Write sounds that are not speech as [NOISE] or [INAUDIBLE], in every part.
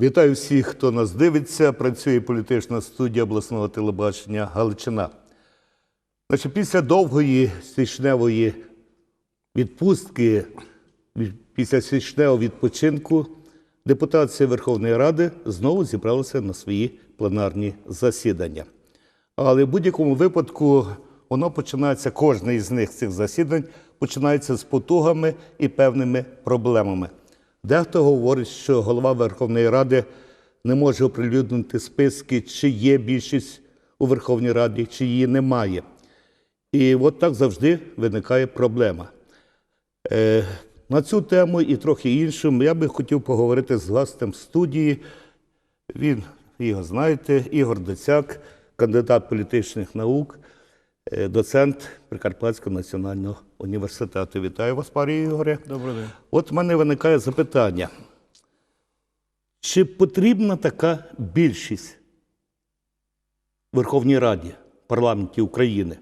Вітаю всіх, хто нас дивиться. Працює політична студія обласного телебачення Галичина. Значить, після довгої січневої відпустки, після січневого відпочинку, депутація Верховної Ради знову зібралася на свої пленарні засідання. Але в будь-якому випадку воно починається, кожне із них цих засідань починається з потугами і певними проблемами. Дехто говорить, що голова Верховної Ради не може оприлюднити списки, чи є більшість у Верховній Раді, чи її немає. І от так завжди виникає проблема. Е, на цю тему і трохи іншу я би хотів поговорити з гостем студії. Він, його знаєте, Ігор Доцяк, кандидат політичних наук, е, доцент Прикарпатського національного університету. Вітаю вас, пане Ігоре. Добрий день. От в мене виникає запитання. Чи потрібна така більшість в Верховній Раді, парламенті України?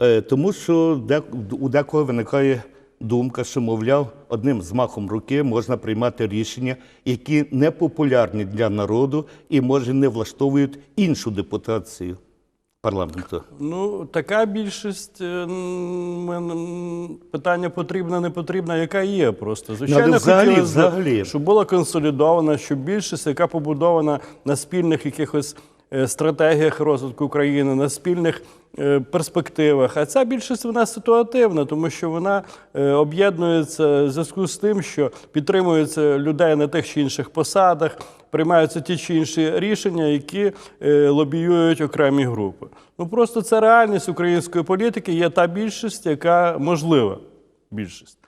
Е, Тому що у декого виникає думка, що, мовляв, одним змахом руки можна приймати рішення, які не популярні для народу і, може, не влаштовують іншу депутацію парламенту. Ну, така більшість е, питання потрібна, не потрібна, яка є просто. Звичайно, але взагалі, хотілося взагалі. щоб була консолідована, щоб більшість, яка побудована на спільних якихось стратегіях розвитку України, на спільних е, перспективах. А ця більшість вона ситуативна, тому що вона е, об'єднується в зв'язку з тим, що підтримується людей на тих чи інших посадах, приймаються ті чи інші рішення, які е, лобіюють окремі групи. Ну просто це реальність української політики. Є та більшість, яка можлива більшість.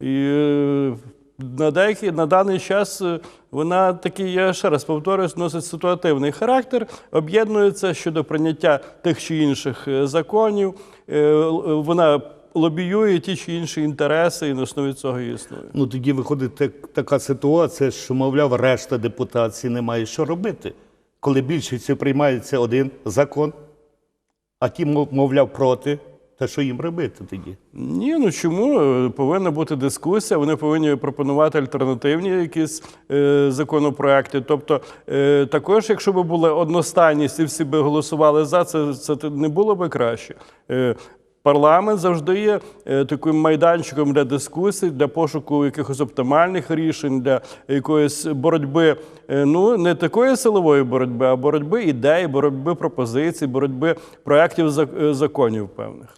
І е, на деякий на даний час е, вона такий, я ще раз повторюсь, носить ситуативний характер, об'єднується щодо прийняття тих чи інших е, законів. Е, Вона лобіює ті чи інші інтереси, і на основі цього існує. Ну тоді виходить так- така ситуація, що, мовляв, решта депутації не має що робити, коли більшістю приймається один закон, а ті, мов- мовляв, проти. Та що їм робити тоді? Ні, ну чому Е, повинна бути дискусія? Вони повинні пропонувати альтернативні якісь е, законопроекти. Тобто, е, також, якщо б була одностайність і всі би голосували за це, це не було би краще. Е, Парламент завжди є е, таким майданчиком для дискусій, для пошуку якихось оптимальних рішень, для якоїсь боротьби, е, ну не такої силової боротьби, а боротьби ідей, боротьби пропозицій, боротьби проєктів законів певних.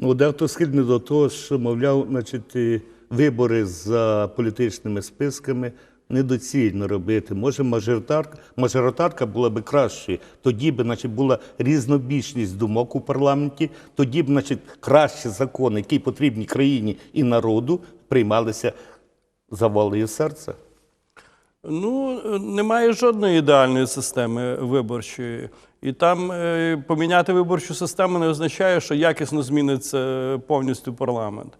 Ну, дехто схильний до того, що, мовляв, значить, вибори за політичними списками недоцільно робити. Може, мажоритарка, мажоритарка була би краще. Тоді б, значить, була різнобічність думок у парламенті, тоді б, значить, кращі закони, які потрібні країні і народу, приймалися за волею серця. Ну, немає жодної ідеальної системи виборчої. І там е, поміняти виборчу систему не означає, що якісно зміниться повністю парламент.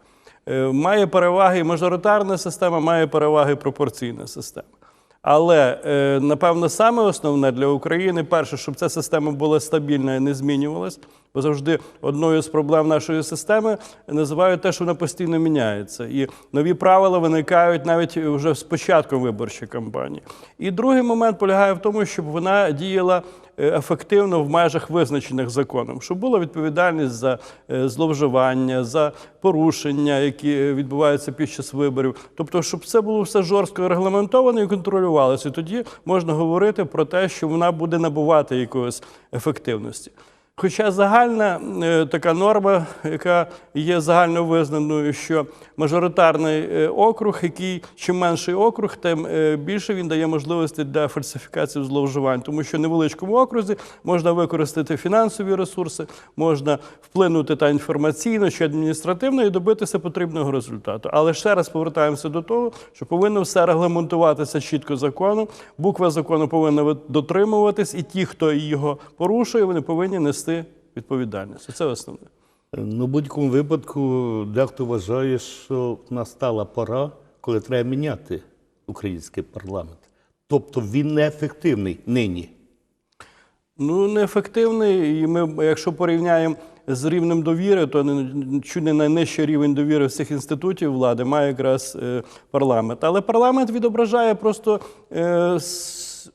Е, Має переваги мажоритарна система, має переваги пропорційна система. Але, е, напевно, саме основне для України перше, щоб ця система була стабільна і не змінювалась, бо завжди одною з проблем нашої системи називають те, що вона постійно міняється. І нові правила виникають навіть вже з початком виборчої кампанії. І другий момент полягає в тому, щоб вона діяла е, ефективно в межах визначених законом, щоб була відповідальність за е, зловживання, за порушення, які відбуваються під час виборів. Тобто, щоб це було все жорстко регламентовано і контролювалося. Тоді можна говорити про те, що вона буде набувати якоїсь ефективності. Хоча загальна е, така норма, яка є загально визнаною, що мажоритарний е, округ, який чим менший округ, тим е, більше він дає можливості для фальсифікації зловживань, тому що в невеличкому окрузі можна використати фінансові ресурси, можна вплинути та інформаційно чи адміністративно і добитися потрібного результату. Але ще раз повертаємося до того, що повинно все регламентуватися чітко законом. Буква закону повинна дотримуватись, і ті, хто його порушує, вони повинні нести відповідальність. Це основне. Ну, в будь-якому випадку, дехто вважає, що настала пора, коли треба міняти український парламент. Тобто він неефективний нині. Ну, неефективний. І ми, якщо порівняємо з рівнем довіри, то чуть не найнижчий рівень довіри всіх інститутів влади має якраз е, парламент. Але парламент відображає просто е,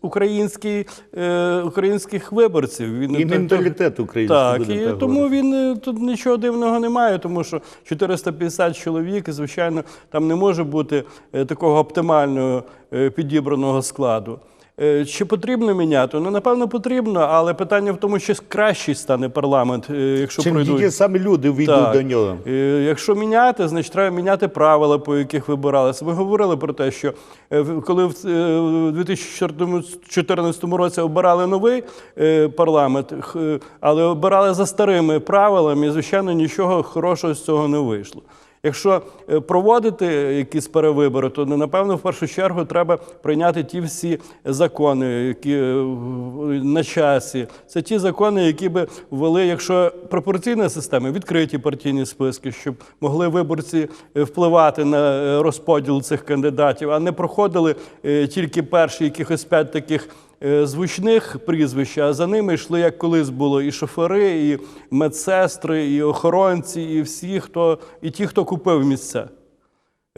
український, е, українських виборців. Він І та- менталітет український. так, і так тому говорити. він е, тут нічого дивного немає, тому що 450 чоловік, і, звичайно, там не може бути е, такого оптимального е, підібраного складу. Е, Чи потрібно міняти? Ну, напевно, потрібно, але питання в тому, чи кращий стане парламент, е, якщо Чим пройдуть. ті самі люди війдуть Так. до нього. Е, Якщо міняти, значить треба міняти правила, по яких вибиралися. Ви говорили про те, що коли в е, в 2014 році обирали новий парламент, але обирали за старими правилами, і, звичайно, нічого хорошого з цього не вийшло. Якщо е, проводити якісь перевибори, то напевно в першу чергу треба прийняти ті всі закони, які е, на часі. Це ті закони, які би ввели, якщо пропорційна система, відкриті партійні списки, щоб могли виборці е, впливати на розподіл цих кандидатів, а не проходили тільки перші якихось п'ять таких звучних прізвищ, а за ними йшли, як колись було, і шофери, і медсестри, і охоронці, і всі, хто, і ті, хто купив місця.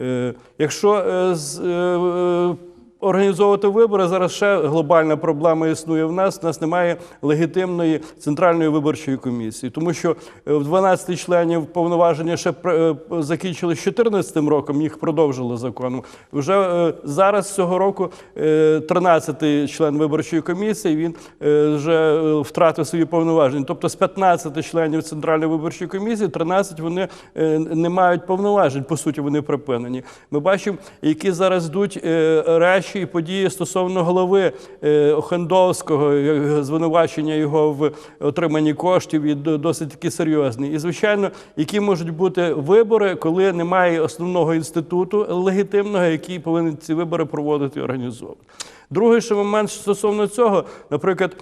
Е, Якщо е, е, е, організовувати вибори, зараз ще глобальна проблема існує в нас. У нас немає легітимної центральної виборчої комісії, тому що е, в 12 членів повноваження ще е, закінчили з 2014 роком, їх продовжили законом. Вже е, зараз цього року е, 13 член виборчої комісії він вже втратив свої повноваження. Тобто з 15 членів центральної виборчої комісії 13 вони не мають повноважень. По суті, вони припинені. Ми бачимо, які зараз йдуть е, речі події стосовно голови е, Охендовського, е, звинувачення його в отриманні коштів і до- досить такі серйозні. І звичайно, які можуть бути вибори, коли немає основного інституту легітимного, який повинен ці вибори проводити і організовувати. Другий ще момент стосовно цього, наприклад.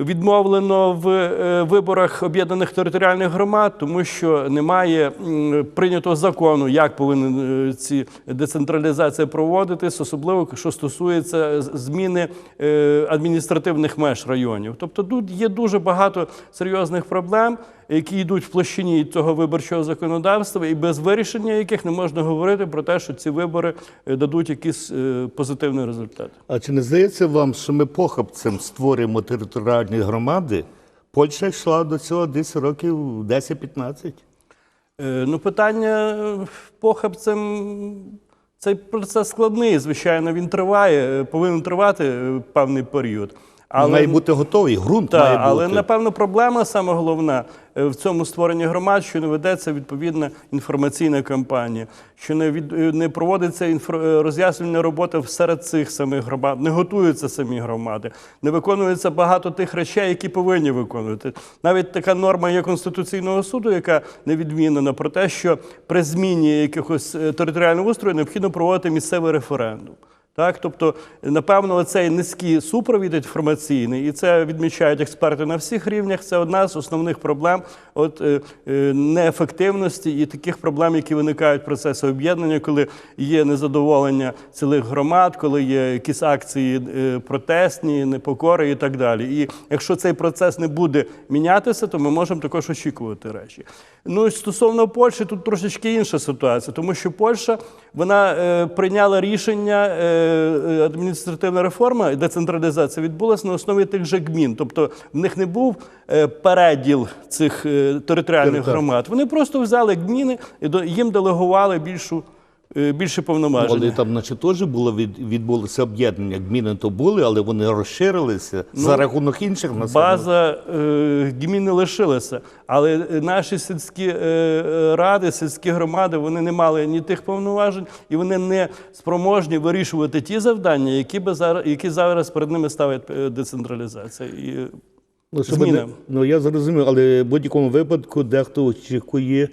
Відмовлено в е, виборах об'єднаних територіальних громад, тому що немає прийнятого закону, як повинен е, ці децентралізація проводитись, особливо що стосується зміни е, адміністративних меж районів. Тобто тут є дуже багато серйозних проблем, які йдуть в площині цього виборчого законодавства, і без вирішення яких не можна говорити про те, що ці вибори е, дадуть якийсь е, позитивний результат. А чи не здається вам, що ми похабцем створюємо територіальні громади? Польща йшла до цього десь років 10-15. Е, Ну, питання похабцем. Цей процес складний, звичайно, він триває, повинен тривати певний період. Але... Має бути готовий, ґрунт має бути. але напевно проблема саме головна е, в цьому створенні громад, що не ведеться відповідна інформаційна кампанія, що не від е, не проводиться інфр... е, роз'яснювальна робота серед цих самих громад, не готуються самі громади, не виконується багато тих речей, які повинні виконувати. Навіть така норма є конституційного суду, яка не відмінена про те, що при зміні якихось територіального устрою необхідно проводити місцевий референдум. Так, тобто, напевно, цей низький супровід інформаційний, і це відмічають експерти на всіх рівнях. Це одна з основних проблем от, е, е, неефективності і таких проблем, які виникають в процесі об'єднання, коли є незадоволення цілих громад, коли є якісь акції е, протестні, непокори і так далі. І якщо цей процес не буде мінятися, то ми можемо також очікувати речі. Ну і стосовно Польщі, тут трошечки інша ситуація, тому що Польща вона е, прийняла рішення. Е, адміністративна реформа і децентралізація відбулася на основі тих же гмін. Тобто в них не був переділ цих територіальних громад. Вони просто взяли гміни і їм делегували більшу, е, більше повноважень. Але там, значить, теж було від, відбулося об'єднання. Гміни то були, але вони розширилися за рахунок інших населених. Ну, База е, гмін не лишилася, але е, наші сільські е, е, ради, сільські громади, вони не мали ні тих повноважень, і вони не спроможні вирішувати ті завдання, які би зараз, які зараз перед ними ставить децентралізація. І Ну, Зміни. не- ну я зрозумів, але в будь-якому випадку дехто очікує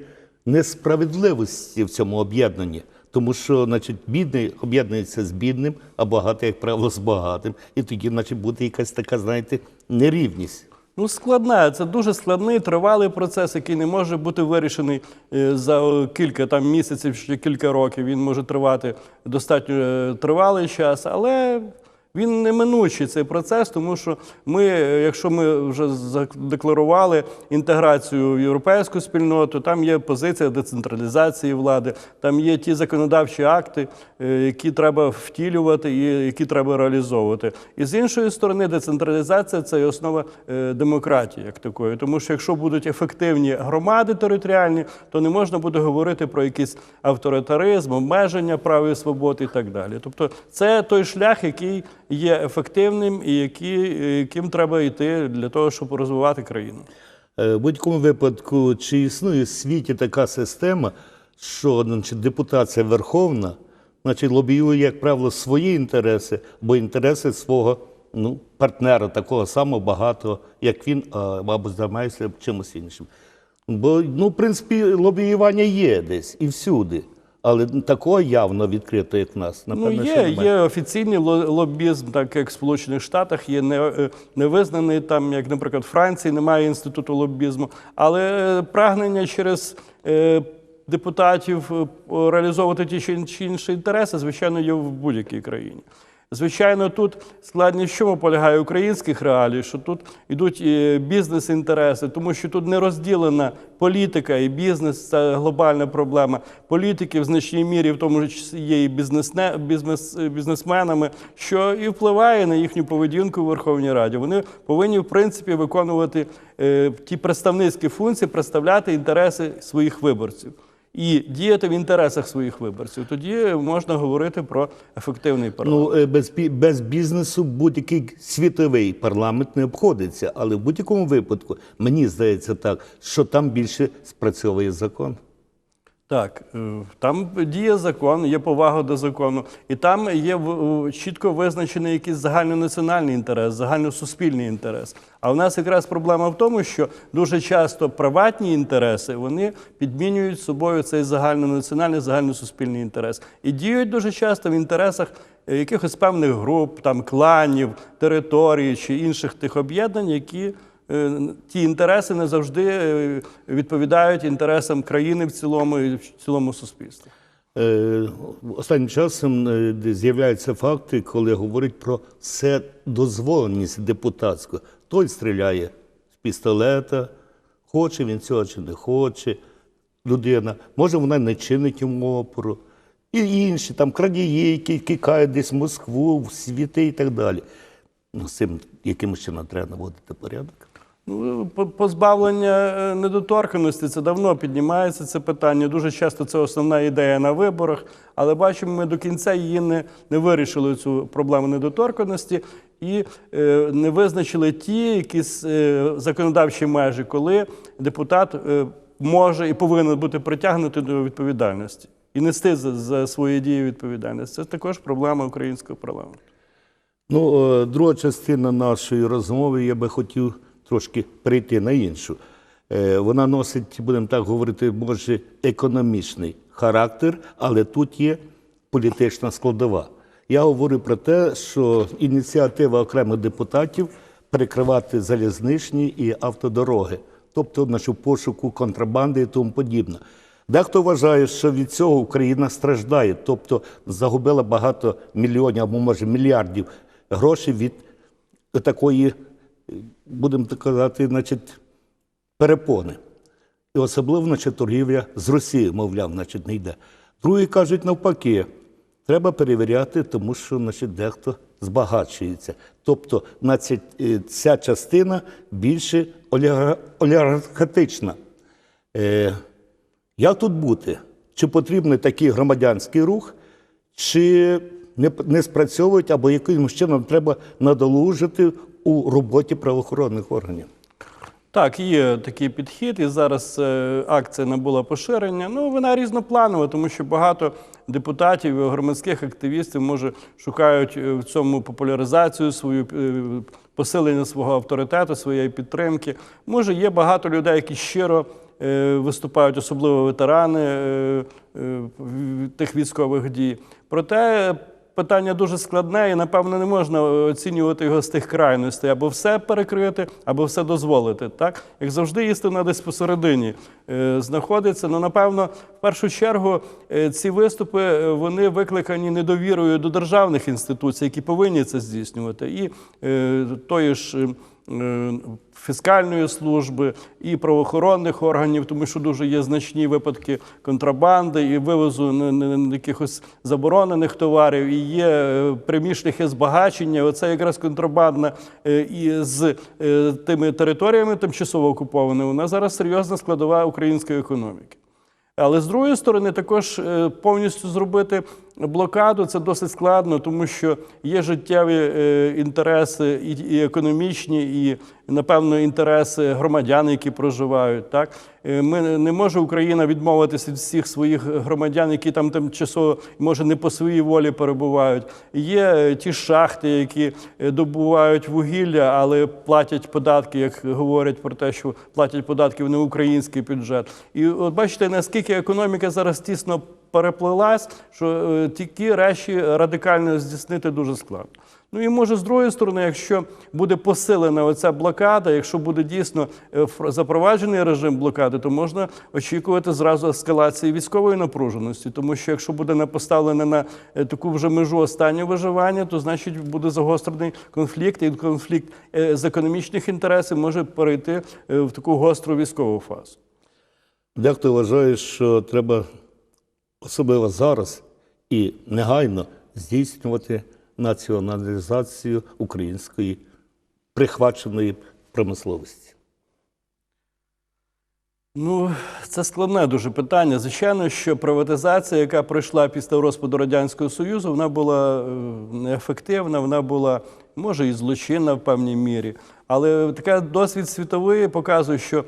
несправедливості в цьому об'єднанні. Тому що, значить, бідний об'єднується з бідним, а багатий, як правило, з багатим. І тоді, значить, буде якась така, знаєте, нерівність. Ну, складна, це дуже складний, тривалий процес, який не може бути вирішений е, за е, кілька там місяців чи кілька років. Він може тривати достатньо е, тривалий час, але Він неминучий цей процес, тому що ми, якщо ми вже задекларували інтеграцію в європейську спільноту, там є позиція децентралізації влади, там є ті законодавчі акти, е, які треба втілювати і які треба реалізовувати. І з іншої сторони, децентралізація це є основа е, демократії як такої. Тому що якщо будуть ефективні громади територіальні, то не можна буде говорити про якийсь авторитаризм, обмеження прав і свобод і так далі. Тобто, це той шлях, який є ефективним і який, яким треба йти для того, щоб розвивати країну. Е, В будь-якому випадку, чи існує в світі така система, що значить, депутація верховна, значить, лобіює, як правило, свої інтереси, бо інтереси свого ну, партнера, такого самого багатого, як він, або займається чимось іншим. Бо, ну, в принципі, лобіювання є десь і всюди, але такого явно відкрито, як в нас. Ну, Напевно, що є, немає. є офіційний ло- лобізм, так як в Сполучених Штатах, є не, е, невизнаний, там, як, наприклад, в Франції немає інституту лобізму, але е, прагнення через е, депутатів реалізовувати ті чи інші інтереси, звичайно, є в будь-якій країні. Звичайно, тут складність в чому полягає українських реалій, що тут йдуть бізнес-інтереси, тому що тут не розділена політика і бізнес це глобальна проблема. Політики в значній мірі, в тому числі є і бізнес, бізнесменами, що і впливає на їхню поведінку в Верховній Раді. Вони повинні, в принципі, виконувати е, ті представницькі функції, представляти інтереси своїх виборців. І діяти в інтересах своїх виборців, тоді можна говорити про ефективний парламент. Ну, е, без, без бізнесу будь-який світовий парламент не обходиться. Але в будь-якому випадку, мені здається так, що там більше спрацьовує закон. Так, е, там діє закон, є повага до закону, і там є чітко визначений якийсь загальнонаціональний інтерес, загальносуспільний інтерес. А в нас якраз проблема в тому, що дуже часто приватні інтереси вони підмінюють собою цей загальнонаціональний, загальносуспільний інтерес. І діють дуже часто в інтересах е, якихось певних груп, там кланів, територій чи інших тих об'єднань, які ті інтереси не завжди е, відповідають інтересам країни в цілому і в цілому суспільстві. Е, Останнім часом е, з'являються факти, коли говорять про вседозволеність депутатську. Той стріляє з пістолета, хоче він цього чи не хоче людина. Може, вона не чинить йому опору. І інші там крадії, які кикають десь в Москву, в світи і так далі. Ну, з цим якимось чином треба наводити порядок. Ну, позбавлення е, недоторканості це давно піднімається це питання. Дуже часто це основна ідея на виборах, але бачимо, ми до кінця її не, не вирішили цю проблему недоторканості і е, не визначили ті якісь е, законодавчі межі, коли депутат е, може і повинен бути притягнутий до відповідальності і нести за, за свої дії відповідальність. Це також проблема українського парламенту. Ну, е, друга частина нашої розмови, я би хотів трошки перейти на іншу. Е, Вона носить, будемо так говорити, може, економічний характер, але тут є політична складова. Я говорю про те, що ініціатива окремих депутатів перекривати залізничні і автодороги, тобто в пошуку контрабанди і тому подібне. Дехто вважає, що від цього Україна страждає, тобто загубила багато мільйонів або може мільярдів грошей від такої, будемо так казати, значить, перепони. І особливо значить, торгівля з Росією, мовляв, значить, не йде. Другі кажуть навпаки, треба перевіряти, тому що значить, дехто збагачується. Тобто значить, е, ця частина більше олігархатична. Е, як тут бути? Чи потрібний такий громадянський рух, чи не, не спрацьовують, або якимось чином треба надолужити у роботі правоохоронних органів? Так, є такий підхід, і зараз е, акція набула поширення. Ну, вона різнопланова, тому що багато депутатів і громадських активістів може шукають е, в цьому популяризацію свою е, посилення свого авторитету, своєї підтримки. Може, є багато людей, які щиро виступають, особливо ветерани тих військових дій. Проте питання дуже складне, і напевно не можна оцінювати його з тих крайностей або все перекрити, або все дозволити. Так як завжди, істина десь посередині е, знаходиться. Ну напевно, в першу чергу е, ці виступи е, вони викликані недовірою до державних інституцій, які повинні це здійснювати, і е, тої ж. Е, Фіскальної служби і правоохоронних органів, тому що дуже є значні випадки контрабанди і вивозу якихось заборонених товарів, і є е, прямі збагачення. Оце якраз контрабандна е, і з тими територіями тимчасово окупованими. Вона зараз серйозна складова української економіки. Але з другої сторони, також повністю зробити блокаду це досить складно, тому що є життєві е, інтереси і, економічні, і напевно інтереси громадян, які проживають. Так Е, ми не може Україна відмовитися від всіх своїх громадян, які там тимчасово може не по своїй волі перебувають. Є е, ті шахти, які добувають вугілля, але платять податки, як говорять про те, що платять податки в неукраїнський бюджет. І от бачите, наскільки економіка зараз тісно переплилась, що е, такі речі радикально здійснити дуже складно. Ну і може з другої сторони, якщо буде посилена оця блокада, якщо буде дійсно е, запроваджений режим блокади, то можна очікувати зразу ескалації військової напруженості. Тому що якщо буде не поставлена на е, таку вже межу останнього виживання, то значить буде загострений конфлікт, і конфлікт з економічних інтересів може перейти в таку гостру військову фазу. Дехто вважає, що треба особливо зараз і негайно здійснювати націоналізацію української прихваченої промисловості. Ну, це складне дуже питання. Звичайно, що приватизація, яка пройшла після розпаду Радянського Союзу, вона була е, неефективна, вона була, може, і злочинна в певній мірі. Але такий досвід світовий показує, що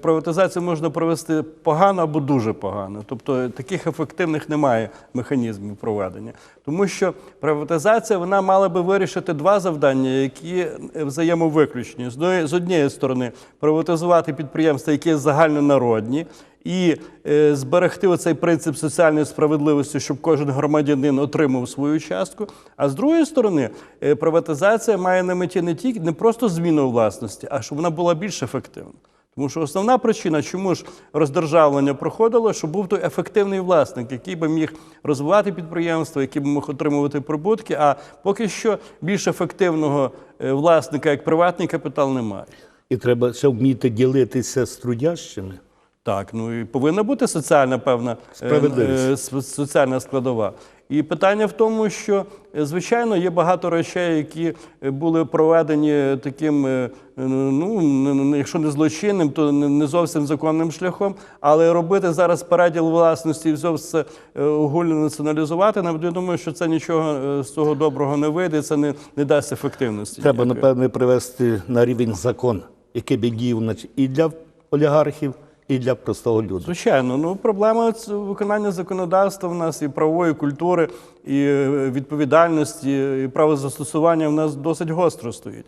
приватизацію можна провести погано або дуже погано. Тобто таких ефективних немає механізмів проведення. Тому що приватизація вона мала би вирішити два завдання, які е, взаємовиключні. З однієї сторони, приватизувати підприємства, які загальнонародні, і е, зберегти оцей принцип соціальної справедливості, щоб кожен громадянин отримав свою частку. А з другої сторони, е, приватизація має на меті не тільки не просто зміну власності, а щоб вона була більш ефективна. Тому що основна причина, чому ж роздержавлення проходило, щоб був той ефективний власник, який би міг розвивати підприємство, який би міг отримувати прибутки. А поки що більш ефективного е, власника, як приватний капітал, немає. І треба ще вміти ділитися з трудящими. Так, ну і повинна бути соціальна певна е, е, соціальна складова. І питання в тому, що е, звичайно є багато речей, які е, були проведені таким, е, ну н- н- якщо не злочинним, то не зовсім законним шляхом. Але робити зараз переділ власності і все огульно націоналізувати, я думаю, що це нічого з цього доброго не вийде, це не, не дасть ефективності. Треба, напевне, привести на рівень закон, який би діяв і для олігархів, і для простого люду. Звичайно, ну проблема виконання законодавства в нас і правової культури, і е, відповідальності, і правозастосування в нас досить гостро стоїть.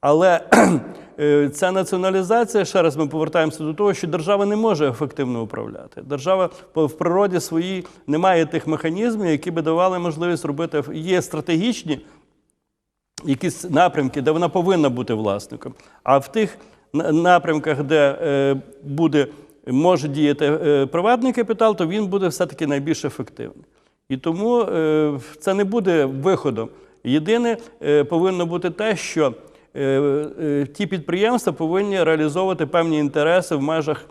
Але [CLEARS THROAT] е, ця націоналізація, ще раз ми повертаємося до того, що держава не може ефективно управляти. Держава в природі своїй не має тих механізмів, які би давали можливість робити. Є стратегічні якісь напрямки, де вона повинна бути власником. А в тих напрямках, де е, буде, може діяти е, приватний капітал, то він буде все-таки найбільш ефективний. І тому е, це не буде виходом. Єдине повинно бути те, що ті підприємства повинні реалізовувати певні інтереси в межах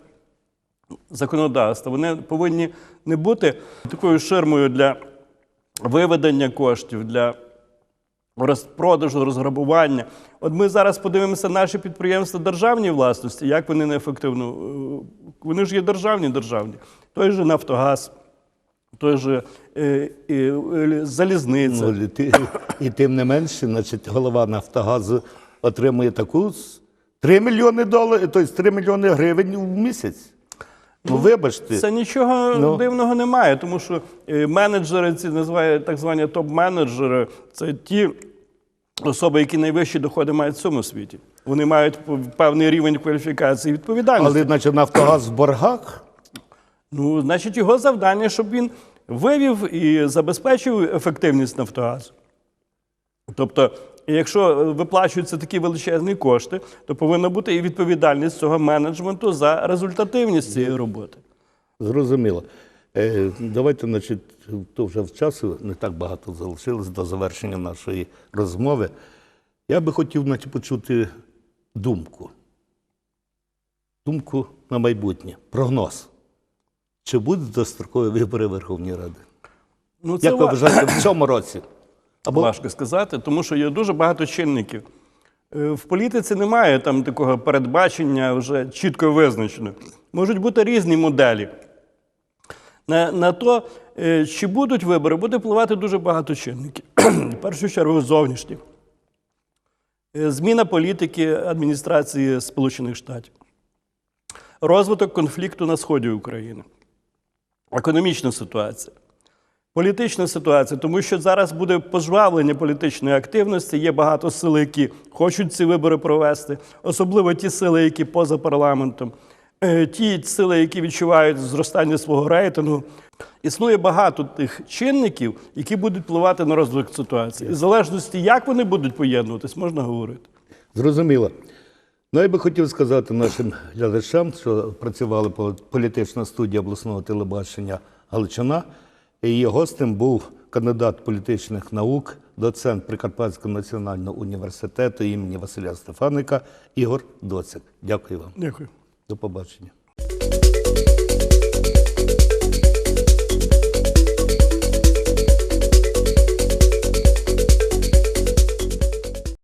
законодавства. Вони повинні не бути такою ширмою для виведення коштів, для розпродажу, розграбування. От ми зараз подивимося наші підприємства державній власності, як вони неефективно. е, Вони ж є державні державні. Той же Нафтогаз, той же е, е, залізниця. Ну, і і тим не менше, значить, голова Нафтогазу отримує таку с- 3 мільйони доларів, тобто 3 мільйони гривень в місяць. Ну, вибачте. Це нічого Ну. дивного немає, тому що е, менеджери, ці називають так звані топ-менеджери, це ті особи, які найвищі доходи мають в цьому світі. Вони мають певний рівень кваліфікації і відповідальності. Але, значить, Нафтогаз в боргах. Ну, значить, його завдання, щоб він вивів і забезпечив ефективність Нафтогазу. Тобто, якщо виплачуються такі величезні кошти, то повинна бути і відповідальність цього менеджменту за результативність цієї роботи. Зрозуміло. Е, давайте, значить, то вже в часу не так багато залишилось до завершення нашої розмови. Я би хотів значить, почути думку. Думку на майбутнє. Прогноз. Чи будуть дострокові вибори Верховної Ради? Ну, це Як ви ва- вважаєте, в цьому році? [COUGHS] Або Важко сказати, тому що є дуже багато чинників. Е, В політиці немає там такого передбачення вже чітко визначено. Можуть бути різні моделі. На, на то, е, чи будуть вибори, буде впливати дуже багато чинників. [CLEARS THROAT] В першу чергу зовнішні. Е, Зміна політики адміністрації Сполучених Штатів, розвиток конфлікту на сході України, економічна ситуація. Політична ситуація, тому що зараз буде пожвавлення політичної активності. Є багато сил, які хочуть ці вибори провести, особливо ті сили, які поза парламентом, ті сили, які відчувають зростання свого рейтингу. Існує багато тих чинників, які будуть впливати на розвиток ситуації. І в залежності, як вони будуть поєднуватись, можна говорити. Зрозуміло. Ну, я би хотів сказати нашим глядачам, що працювали по політична студія обласного телебачення Галичина. І її гостем був кандидат політичних наук, доцент Прикарпатського національного університету імені Василя Стефаника Ігор Доцик. Дякую вам. Дякую. До побачення.